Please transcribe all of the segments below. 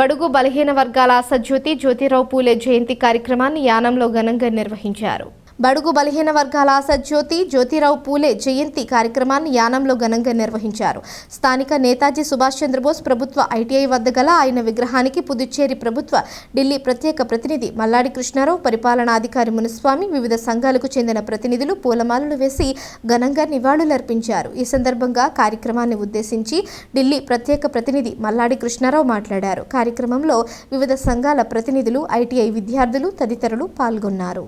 బడుగు బలహీన వర్గాల ఆశాజ్యోతి జ్యోతిరావు పూలే జయంతి కార్యక్రమాన్ని యానంలో ఘనంగా నిర్వహించారు. బడుగు బలహీన వర్గాల ఆశజ్యోతి జ్యోతిరావు పూలే జయంతి కార్యక్రమాన్ని యానంలో ఘనంగా నిర్వహించారు. స్థానిక నేతాజీ సుభాష్ చంద్రబోస్ ప్రభుత్వ ఐటీఐ వద్ద గల ఆయన విగ్రహానికి పుదుచ్చేరి ప్రభుత్వ ఢిల్లీ ప్రత్యేక ప్రతినిధి మల్లాడి కృష్ణారావు పరిపాలనాధికారి మునుస్వామి వివిధ సంఘాలకు చెందిన ప్రతినిధులు పూలమాలలు వేసి ఘనంగా నివాళులర్పించారు. ఈ సందర్భంగా కార్యక్రమాన్ని ఉద్దేశించి ఢిల్లీ ప్రత్యేక ప్రతినిధి మల్లాడి కృష్ణారావు మాట్లాడారు. కార్యక్రమంలో వివిధ సంఘాల ప్రతినిధులు ఐటీఐ విద్యార్థులు తదితరులు పాల్గొన్నారు.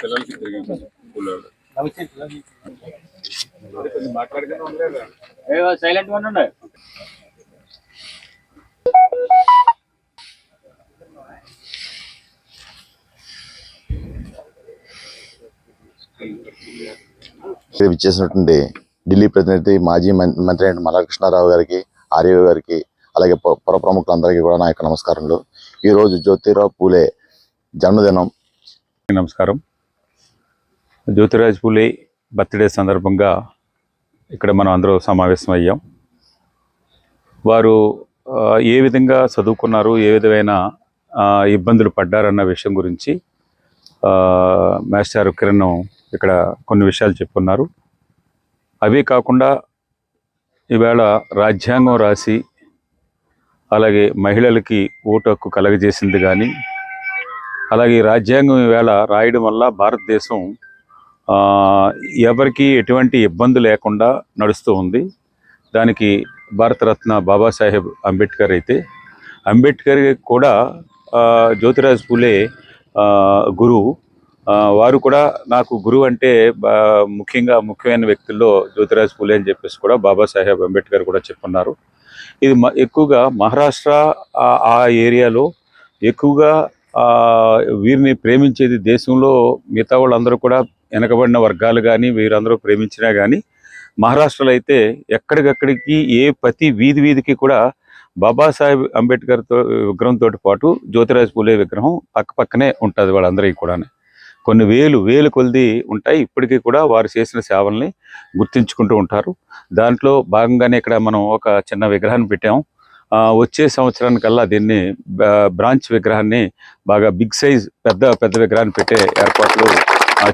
పిల్లలకి స్కూల్లో సైలెంట్ ఉండండి ఇచ్చేసినటువంటి ఢిల్లీ ప్రతినిధి మాజీ మంత్రి అయిన మల్లాకృష్ణారావు గారికి ఆర్యవ గారికి అలాగే పుర పుర ప్రముఖులందరికీ కూడా నా యొక్క నమస్కారములు. ఈరోజు జ్యోతిరావు పూలే జన్మదినం. నమస్కారం. జ్యోతిరాజ్ పూలే బర్త్డే సందర్భంగా ఇక్కడ మనం అందరూ సమావేశం అయ్యాం వారు ఏ విధంగా చదువుకున్నారు ఏ విధమైన ఇబ్బందులు పడ్డారన్న విషయం గురించి మాస్టర్ కిరణ్ ఇక్కడ కొన్ని విషయాలు చెప్పున్నారు. అవే కాకుండా ఈవేళ రాజ్యాంగం రాసి అలాగే మహిళలకి ఓటు హక్కు కలగజేసింది కానీ అలాగే రాజ్యాంగం ఈవేళ రాయడం వల్ల భారతదేశం ఎవరికి ఎటువంటి ఇబ్బంది లేకుండా నడుస్తూ ఉంది. దానికి భారతరత్న బాబాసాహెబ్ అంబేద్కర్ అయితే అంబేద్కర్ కూడా జ్యోతిరాజ్ పూలే గురువు. వారు కూడా నాకు గురువు అంటే బా- ముఖ్యంగా ముఖ్యమైన వ్యక్తుల్లో జ్యోతిరాజ్ పూలే అని చెప్పేసి కూడా బాబాసాహెబ్ అంబేద్కర్ కూడా చెప్పున్నారు. ఇది మ- ఎక్కువగా మహారాష్ట్ర ఆ- ఏరియాలో ఎక్కువగా వీరిని ప్రేమించేది దేశంలో మిగతా వాళ్ళందరూ కూడా వెనకబడిన వర్గాలు కానీ వీరందరూ ప్రేమించినా కానీ మహారాష్ట్రలో అయితే ఎక్కడికక్కడికి ఏ ప్రతి వీధి వీధికి కూడా బాబాసాహెబ్ అంబేద్కర్తో విగ్రహంతో పాటు జ్యోతిరాజ్ పూలే విగ్రహం పక్క పక్కనే ఉంటుంది వాళ్ళందరికీ కూడా కొన్ని వేలు వేలు కొలిది ఉంటాయి. ఇప్పటికీ కూడా వారు చేసిన సేవల్ని గుర్తించుకుంటూ ఉంటారు. దాంట్లో భాగంగానే ఇక్కడ మనం ఒక చిన్న విగ్రహాన్ని పెట్టాము వచ్చే సంవత్సరానికల్లా దీన్ని బ్రాంచ్ విగ్రహాన్ని బాగా బిగ్ సైజ్ పెద్ద పెద్ద విగ్రహాన్ని పెట్టే ఏర్పాట్లు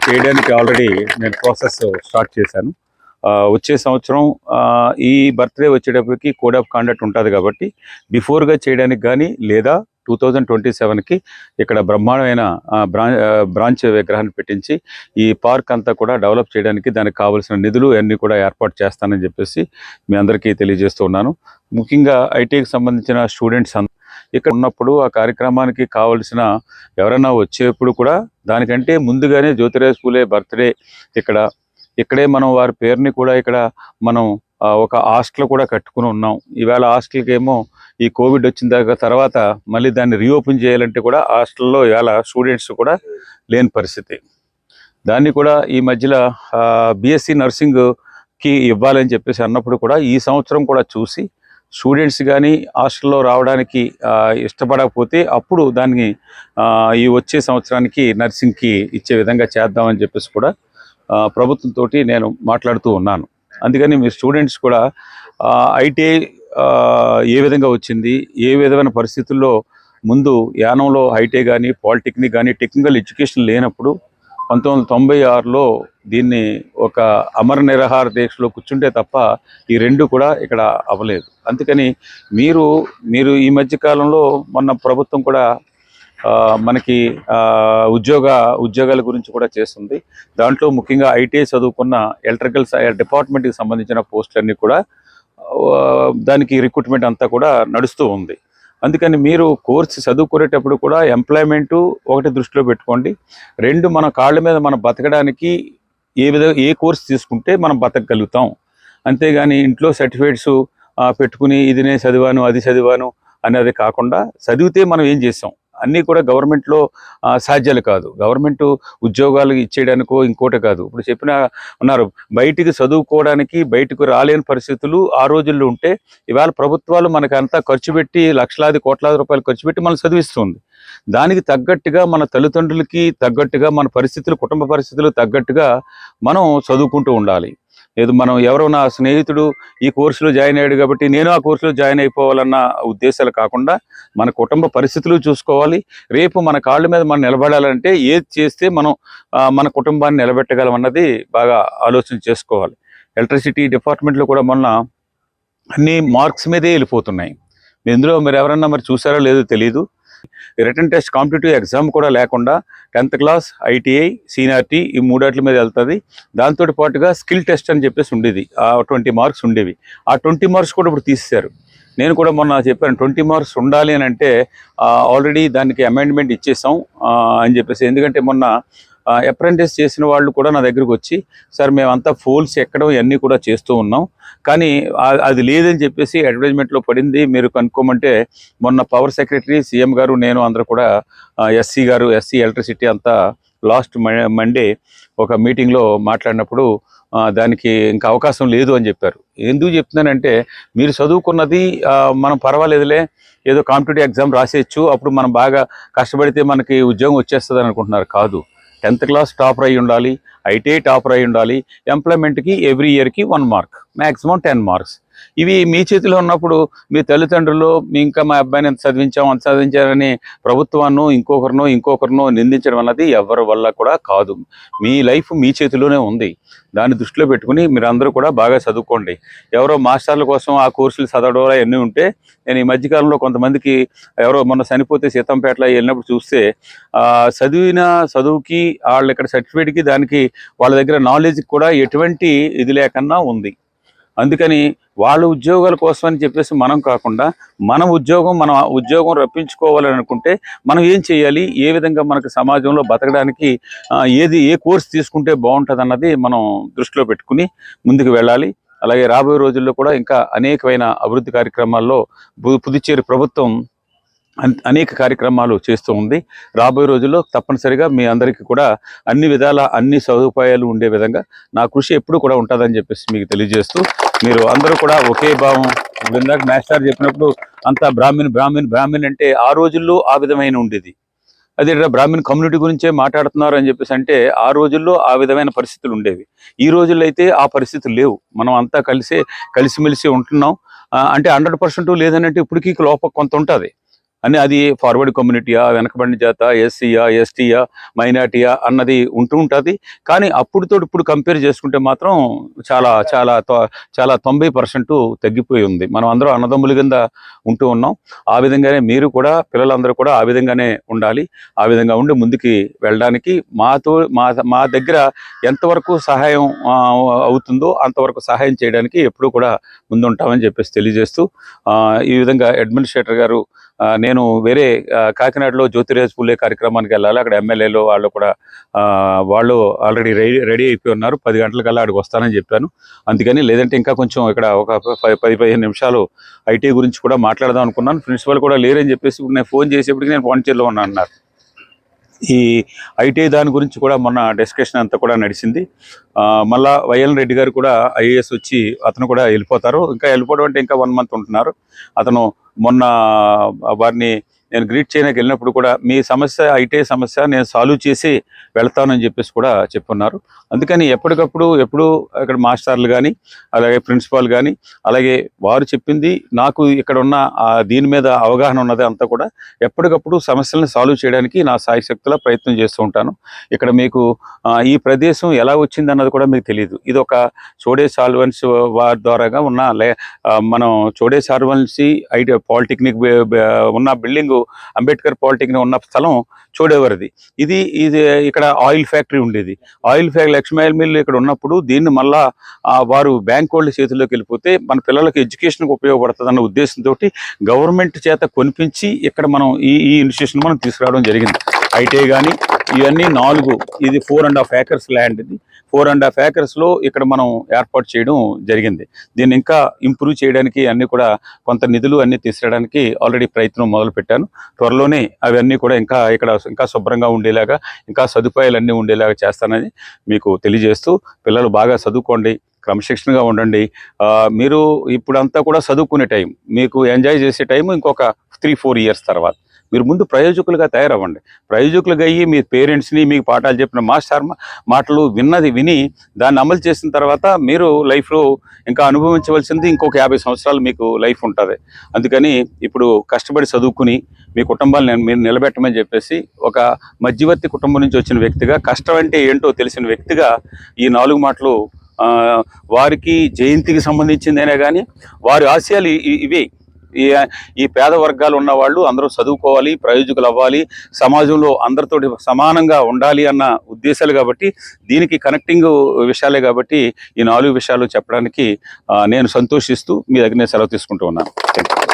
చేయడానికి ఆల్రెడీ నేను ప్రాసెస్ స్టార్ట్ చేశాను. వచ్చే సంవత్సరం ఈ బర్త్డే వచ్చేటప్పటికి కోడ్ ఆఫ్ కాండక్ట్ ఉంటుంది కాబట్టి బిఫోర్గా చేయడానికి కానీ లేదా టూ థౌజండ్ ట్వంటీ సెవెన్కి ఇక్కడ బ్రహ్మాండమైన బ్రాంచ్ బ్రాంచ్ విగ్రహాన్ని పెట్టించి ఈ పార్క్ అంతా కూడా డెవలప్ చేయడానికి దానికి కావాల్సిన నిధులు అన్నీ కూడా ఏర్పాటు చేస్తానని చెప్పేసి మీ అందరికీ తెలియజేస్తున్నాను ముఖ్యంగా ఐటీకి సంబంధించిన స్టూడెంట్స్ అంతా ఇక్కడ ఉన్నప్పుడు ఆ కార్యక్రమానికి కావలసిన ఎవరైనా వచ్చేప్పుడు కూడా దానికంటే ముందుగానే జ్యోతిరాజ్ పూలే బర్త్డే ఇక్కడ. ఇక్కడే మనం వారి పేరుని కూడా ఇక్కడ మనం ఒక హాస్టల్ కూడా కట్టుకుని ఉన్నాం. ఈవేళ హాస్టల్కి ఏమో ఈ కోవిడ్ వచ్చిన దాకా తర్వాత మళ్ళీ దాన్ని రీఓపెన్ చేయాలంటే కూడా హాస్టల్లో ఇవాళ స్టూడెంట్స్ కూడా లేని పరిస్థితి. దాన్ని కూడా ఈ మధ్యలో బీఎస్సీ నర్సింగ్కి ఇవ్వాలని చెప్పేసి అన్నప్పుడు కూడా ఈ సంవత్సరం కూడా చూసి స్టూడెంట్స్ కానీ హాస్టల్లో రావడానికి ఇష్టపడకపోతే అప్పుడు దాన్ని ఈ వచ్చే సంవత్సరానికి నర్సింగ్కి ఇచ్చే విధంగా చేద్దామని చెప్పేసి కూడా ప్రభుత్వంతో నేను మాట్లాడుతూ ఉన్నాను. అందుకని మీ స్టూడెంట్స్ కూడా ఐటీఐ ఏ విధంగా వచ్చింది ఏ విధమైన పరిస్థితుల్లో ముందు యానంలో ఐటీఐ కానీ పాలిటెక్నిక్ కానీ టెక్నికల్ ఎడ్యుకేషన్ లేనప్పుడు పంతొమ్మిది వందల తొంభై ఆరులో దీన్ని ఒక అమర నిరహార దీక్షలో కూర్చుంటే తప్ప ఈ రెండు కూడా ఇక్కడ అవ్వలేదు. అందుకని మీరు మీరు ఈ మధ్యకాలంలో మొన్న ప్రభుత్వం కూడా మనకి ఉద్యోగ ఉద్యోగాల గురించి కూడా చేస్తుంది. దాంట్లో ముఖ్యంగా ఐటీఐ చదువుకున్న ఎలక్ట్రికల్ డిపార్ట్మెంట్కి సంబంధించిన పోస్టులన్నీ కూడా దానికి రిక్రూట్మెంట్ అంతా కూడా నడుస్తూ ఉంది. అందుకని మీరు కోర్సు చదువుకునేటప్పుడు కూడా ఎంప్లాయ్మెంట్ ఒకటి దృష్టిలో పెట్టుకోండి. రెండు మన కాళ్ళ మీద మనం బతకడానికి ఏ విధంగా ఏ కోర్స్ తీసుకుంటే మనం బతకగలుగుతాం. అంతేగాని ఇంట్లో సర్టిఫికేట్స్ పెట్టుకుని ఇది నేను చదివాను అది చదివాను అనేది కాకుండా చదివితే మనం ఏం చేస్తాం? అన్నీ కూడా గవర్నమెంట్లో సాధ్యాలు కాదు. గవర్నమెంట్ ఉద్యోగాలు ఇచ్చేయడానికో ఇంకోటి కాదు. ఇప్పుడు చెప్పిన ఉన్నారు. బయటికి చదువుకోవడానికి బయటకు రాలేని పరిస్థితులు ఆ రోజుల్లో ఉంటే ఇవాళ ప్రభుత్వాలు మనకంతా అంతా ఖర్చు పెట్టి లక్షలాది కోట్లాది రూపాయలు ఖర్చు పెట్టి మనం చదివిస్తుంది. దానికి తగ్గట్టుగా మన తల్లిదండ్రులకి తగ్గట్టుగా మన పరిస్థితులు కుటుంబ పరిస్థితులు తగ్గట్టుగా మనం చదువుకుంటూ ఉండాలి. ఏదో మనం ఎవరో నా స్నేహితుడు ఈ కోర్సులో జాయిన్ అయ్యాడు కాబట్టి నేను ఆ కోర్సులో జాయిన్ అయిపోవాలన్న ఉద్దేశాలు కాకుండా మన కుటుంబ పరిస్థితులు చూసుకోవాలి. రేపు మన కాళ్ళ మీద మనం నిలబడాలంటే ఏది చేస్తే మనం మన కుటుంబాన్ని నిలబెట్టగలం అన్నది బాగా ఆలోచన చేసుకోవాలి. ఎలక్ట్రిసిటీ డిపార్ట్మెంట్లో కూడా మొన్న అన్ని మార్క్స్ మీదే వెళ్ళిపోతున్నాయి. ఇందులో మీరు ఎవరన్నా మరి చూసారో లేదో తెలియదు రిటర్న్ టెస్ట్ కాంపిటేటివ్ ఎగ్జామ్ కూడా లేకుండా టెన్త్ క్లాస్ ఐటీఐ సీనియారిటీ ఈ మూడాట్ల మీద వెళ్తుంది. దాంతో పాటుగా స్కిల్ టెస్ట్ అని చెప్పేసి ఉండేది. ఆ ట్వంటీ మార్క్స్ ఉండేవి. ఆ ట్వంటీ మార్క్స్ కూడా ఇప్పుడు తీసేశారు. నేను కూడా మొన్న చెప్పాను ట్వంటీ మార్క్స్ ఉండాలి అని అంటే ఆల్రెడీ దానికి అమెండ్మెంట్ ఇచ్చేసాం అని చెప్పేసి. ఎందుకంటే మొన్న అప్రెంటిస్ చేసిన వాళ్ళు కూడా నా దగ్గరకు వచ్చి సార్ మేమంతా ఫోల్స్ ఎక్కడం ఇవన్నీ కూడా చేస్తూ ఉన్నాం. కానీ అది లేదని చెప్పేసి అడ్వర్టైజ్మెంట్లో పడింది. మీరు కనుక్కోమంటే మొన్న పవర్ సెక్రటరీ సీఎం గారు నేను అందరూ కూడా ఎస్సీ గారు ఎస్సీ ఎలక్ట్రిసిటీ అంతా లాస్ట్ మండే ఒక మీటింగ్లో మాట్లాడినప్పుడు దానికి ఇంకా అవకాశం లేదు అని చెప్పారు. ఎందుకు చెప్తున్నానంటే మీరు చదువుకున్నది మనం పర్వాలేదులే ఏదో కాంపిటేటివ్ ఎగ్జామ్ రాసేయచ్చు అప్పుడు మనం బాగా కష్టపడితే మనకి ఉద్యోగం వచ్చేస్తుంది అనుకుంటున్నారు. కాదు. టెన్త్ క్లాస్ టాపర్ అయి ఉండాలి ఐటీఐ టాపర్ అయి ఉండాలి ఎంప్లాయ్మెంట్కి ఎవ్రీ ఇయర్కి one mark maximum ten marks. ఇవి మీ చేతిలో ఉన్నప్పుడు మీ తల్లిదండ్రులు మీ ఇంకా మా అబ్బాయిని ఎంత చదివించాం అంత చదివించారని ప్రభుత్వాన్ని ఇంకొకరినో ఇంకొకరినో నిందించడం అన్నది ఎవరి వల్ల కూడా కాదు. మీ లైఫ్ మీ చేతిలోనే ఉంది. దాన్ని దృష్టిలో పెట్టుకుని మీరు అందరూ కూడా బాగా చదువుకోండి. ఎవరో మాస్టర్ల కోసం ఆ కోర్సులు చదవడం అన్నీ ఉంటే నేను ఈ మధ్యకాలంలో కొంతమందికి ఎవరో మొన్న చనిపోతే సీతంపేటలో వెళ్ళినప్పుడు చూస్తే చదివిన చదువుకి వాళ్ళు ఇక్కడ సర్టిఫికేట్కి దానికి వాళ్ళ దగ్గర నాలెడ్జ్కి కూడా ఎటువంటి ఇది లేకుండా ఉంది. అందుకని వాళ్ళ ఉద్యోగాల కోసం అని చెప్పేసి మనం కాకుండా మన ఉద్యోగం మనం ఉద్యోగం రప్పించుకోవాలని అనుకుంటే మనం ఏం చేయాలి? ఏ విధంగా మనకు సమాజంలో బతకడానికి ఏది ఏ కోర్స్ తీసుకుంటే బాగుంటుంది అన్నది మనం దృష్టిలో పెట్టుకుని ముందుకు వెళ్ళాలి. అలాగే రాబోయే రోజుల్లో కూడా ఇంకా అనేకమైన అభివృద్ధి కార్యక్రమాల్లో పు- పుదుచ్చేరి ప్రభుత్వం అనేక కార్యక్రమాలు చేస్తూ ఉంది. రాబోయే రోజుల్లో తప్పనిసరిగా మీ అందరికీ కూడా అన్ని విధాల అన్ని సదుపాయాలు ఉండే విధంగా నా కృషి ఎప్పుడు కూడా ఉంటుందని చెప్పేసి మీకు తెలియజేస్తూ మీరు అందరూ కూడా ఒకే భావం ఇప్పుడు ఇందాక మాస్టర్ చెప్పినప్పుడు అంతా బ్రాహ్మణ్ బ్రాహ్మణ్ బ్రాహ్మణ్ అంటే ఆ రోజుల్లో ఆ విధమైన ఉండేది. అదే బ్రాహ్మణ్ కమ్యూనిటీ గురించే మాట్లాడుతున్నారు అని చెప్పేసి అంటే ఆ రోజుల్లో ఆ విధమైన పరిస్థితులు ఉండేవి. ఈ రోజుల్లో అయితే ఆ పరిస్థితులు లేవు. మనం అంతా కలిసే కలిసిమెలిసి ఉంటున్నాం. అంటే హండ్రెడ్ పర్సెంట్ లేదనంటే ఇప్పటికీ లోప కొంత ఉంటుంది. అని అది ఫార్వర్డ్ కమ్యూనిటీయా వెనకబడిన జాత ఎస్సీయా ఎస్టీయా మైనార్టీయా అన్నది ఉంటూ ఉంటుంది. కానీ అప్పుడుతో ఇప్పుడు కంపేర్ చేసుకుంటే మాత్రం చాలా చాలా చాలా తొంభై పర్సెంట్ తగ్గిపోయి ఉంది. మనం అందరం అన్నదమ్ముల కింద ఉంటూ ఉన్నాం. ఆ విధంగానే మీరు కూడా పిల్లలందరూ కూడా ఆ విధంగానే ఉండాలి. ఆ విధంగా ఉండి ముందుకి వెళ్ళడానికి మాతో మా మా దగ్గర ఎంతవరకు సహాయం అవుతుందో అంతవరకు సహాయం చేయడానికి ఎప్పుడూ కూడా ముందుంటామని చెప్పేసి తెలియజేస్తూ ఈ విధంగా అడ్మినిస్ట్రేటర్ గారు నేను వేరే కాకినాడలో జ్యోతిరాజ్ పూలే కార్యక్రమానికి వెళ్ళాలి. అక్కడ ఎమ్మెల్యేలు వాళ్ళు కూడా వాళ్ళు ఆల్రెడీ రెడీ రెడీ అయిపోయి ఉన్నారు. పది గంటలకల్లా అక్కడికి వస్తానని చెప్పాను. అందుకని లేదంటే ఇంకా కొంచెం ఇక్కడ ఒక పది పది పదిహేను నిమిషాలు ఐటీ గురించి కూడా మాట్లాడదాం అనుకున్నాను. ప్రిన్సిపల్ కూడా లేరని చెప్పేసి ఇప్పుడు నేను ఫోన్ చేసేప్పటికి నేను పాండిచేరిలో ఉన్నాను అన్నారు. ఈ ఐటీ దాని గురించి కూడా మొన్న డిస్కషన్ అంతా కూడా నడిచింది. మళ్ళా వైఎల్ రెడ్డి గారు కూడా ఐఏఎస్ వచ్చి అతను కూడా వెళ్ళిపోతారు. ఇంకా వెళ్ళిపోవడం అంటే ఇంకా వన్ మంత్ ఉంటున్నారు. అతను మొన్న వారిని నేను గ్రీట్ చేయడానికి వెళ్ళినప్పుడు కూడా మీ సమస్య ఐటీ సమస్య నేను సాల్వ్ చేసి వెళ్తానని చెప్పేసి కూడా చెప్పున్నారు. అందుకని ఎప్పటికప్పుడు ఎప్పుడు ఇక్కడ మాస్టర్లు కానీ అలాగే ప్రిన్సిపాల్ కానీ అలాగే వారు చెప్పింది నాకు ఇక్కడ ఉన్న దీని మీద అవగాహన ఉన్నది అంతా కూడా ఎప్పటికప్పుడు సమస్యలను సాల్వ్ చేయడానికి నా సాయశక్తిలో ప్రయత్నం చేస్తూ ఉంటాను. ఇక్కడ మీకు ఈ ప్రదేశం ఎలా వచ్చింది అన్నది కూడా మీకు తెలియదు ఇది ఒక చోడే సాల్వెన్స్ వారి ద్వారాగా ఉన్న లే మనం చోడే సాల్వెన్సీ ఐటీ పాలిటెక్నిక్ ఉన్న బిల్డింగ్ అంబేద్కర్ పాలిటెక్నిక్ ఉన్న స్థలం చూడేవారిది. ఇది ఇది ఇక్కడ ఆయిల్ ఫ్యాక్టరీ ఉండేది. Oil factory Lakshmi oil mill ఇక్కడ ఉన్నప్పుడు దీన్ని మళ్ళా వారు బ్యాంక్ వాళ్ళ చేతిలోకి వెళ్ళిపోతే మన పిల్లలకి ఎడ్యుకేషన్కి ఉపయోగపడుతుందన్న ఉద్దేశంతో గవర్నమెంట్ చేత కొనిపించి ఇక్కడ మనం ఈ ఈ ఇన్స్టిట్యూషన్ మనం తీసుకురావడం జరిగింది. ఐటీఐ కానీ ఇవన్నీ నాలుగు ఇది four and half acres land ఇది. ఫోర్ అండ్ హాఫ్ ఏకర్స్లో ఇక్కడ మనం ఏర్పాటు చేయడం జరిగింది. దీన్ని ఇంకా ఇంప్రూవ్ చేయడానికి అన్నీ కూడా కొంత నిధులు అన్నీ తీసుకురావడానికి ఆల్రెడీ ప్రయత్నం మొదలు పెట్టాను త్వరలోనే అవన్నీ కూడా ఇంకా ఇక్కడ ఇంకా శుభ్రంగా ఉండేలాగా ఇంకా సదుపాయాలు అన్నీ ఉండేలాగా చేస్తానని మీకు తెలియజేస్తూ పిల్లలు బాగా చదువుకోండి క్రమశిక్షణగా ఉండండి. మీరు ఇప్పుడంతా కూడా చదువుకునే టైం మీకు ఎంజాయ్ చేసే టైం ఇంకొక త్రీ ఫోర్ ఇయర్స్ తర్వాత. మీరు ముందు ప్రయోజకులుగా తయారవ్వండి. ప్రయోజకులుగా అయ్యి మీ పేరెంట్స్ని మీకు పాఠాలు చెప్పిన మాస్టర్ మాటలు విన్నది విని దాన్ని అమలు చేసిన తర్వాత మీరు లైఫ్లో ఇంకా అనుభవించవలసింది ఇంకొక యాభై సంవత్సరాలు మీకు లైఫ్ ఉంటుంది. అందుకని ఇప్పుడు కష్టపడి చదువుకుని మీ కుటుంబాన్ని నేను- మీరు నిలబెట్టమని చెప్పేసి ఒక మధ్యవర్తి కుటుంబం నుంచి వచ్చిన వ్యక్తిగా కష్టం అంటే ఏంటో తెలిసిన వ్యక్తిగా ఈ నాలుగు మాటలు వారికి జయంతికి సంబంధించిందేనే కానీ వారి ఆశయాలు ఇవి ఇవే. ఈ ఈ పేద వర్గాలు ఉన్న వాళ్ళు అందరూ చదువుకోవాలి ప్రయోజకులు అవ్వాలి సమాజంలో అందరితోటి సమానంగా ఉండాలి అన్న ఉద్దేశాలు కాబట్టి దీనికి కనెక్టింగ్ విషయాలే కాబట్టి ఈ నాలుగు విషయాలు చెప్పడానికి ఆ, నేను సంతోషిస్తూ మీ దగ్గర నేను సెలవు తీసుకుంటూ ఉన్నాను.